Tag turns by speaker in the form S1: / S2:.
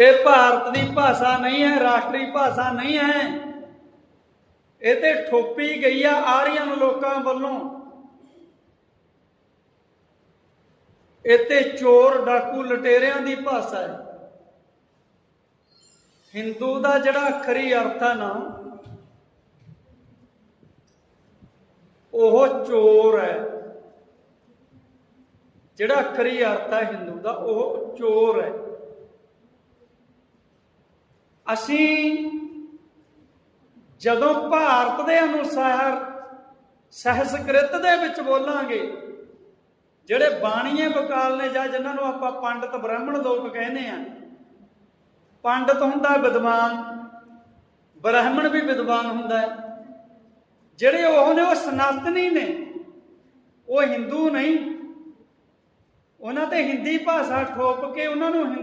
S1: ਇਹ ਭਾਰਤ ਦੀ ਭਾਸ਼ਾ ਨਹੀਂ ਹੈ, ਰਾਸ਼ਟਰੀ ਭਾਸ਼ਾ ਨਹੀਂ ਹੈ। ਇਹ ਤੇ ਠੋਪੀ ਗਈ ਆ ਆਰੀਅਨ ਲੋਕਾਂ ਵੱਲੋਂ। ਇਹ ਤੇ ਚੋਰ ਡਾਕੂ ਲਟੇਰਿਆਂ ਦੀ ਭਾਸ਼ਾ ਹੈ। ਹਿੰਦੂ ਦਾ ਜਿਹੜਾ ਅਖਰੀ ਅਰਥ ਹੈ ਨਾ, ਉਹ ਚੋਰ ਹੈ। ਜਿਹੜਾ ਅਖਰੀ ਅਰਥ ਹੈ ਹਿੰਦੂ ਦਾ, ਉਹ ਚੋਰ ਹੈ। ਅਸੀਂ ਜਦੋਂ ਭਾਰਤ ਦੇ ਅਨੁਸਾਰ ਸਹਿਸਕ੍ਰਿਤ ਦੇ ਵਿੱਚ ਬੋਲਾਂਗੇ, ਜਿਹੜੇ ਬਾਣੀਏ ਬਕਾਲ ਨੇ ਜਾਂ ਜਿਨ੍ਹਾਂ ਨੂੰ ਆਪਾਂ ਪੰਡਤ ਬ੍ਰਾਹਮਣ ਲੋਕ ਕਹਿੰਦੇ ਆ, ਪੰਡਤ ਹੁੰਦਾ ਵਿਦਵਾਨ, ਬ੍ਰਾਹਮਣ ਵੀ ਵਿਦਵਾਨ ਹੁੰਦਾ ਜਿਹੜੇ ਉਹ ਨੇ, ਉਹ ਸਨਾਤਨੀ ਨੇ, ਉਹ ਹਿੰਦੂ ਨਹੀਂ। ਉਹਨਾਂ ਤੇ ਹਿੰਦੀ ਭਾਸ਼ਾ ਠੋਪ ਕੇ ਉਹਨਾਂ ਨੂੰ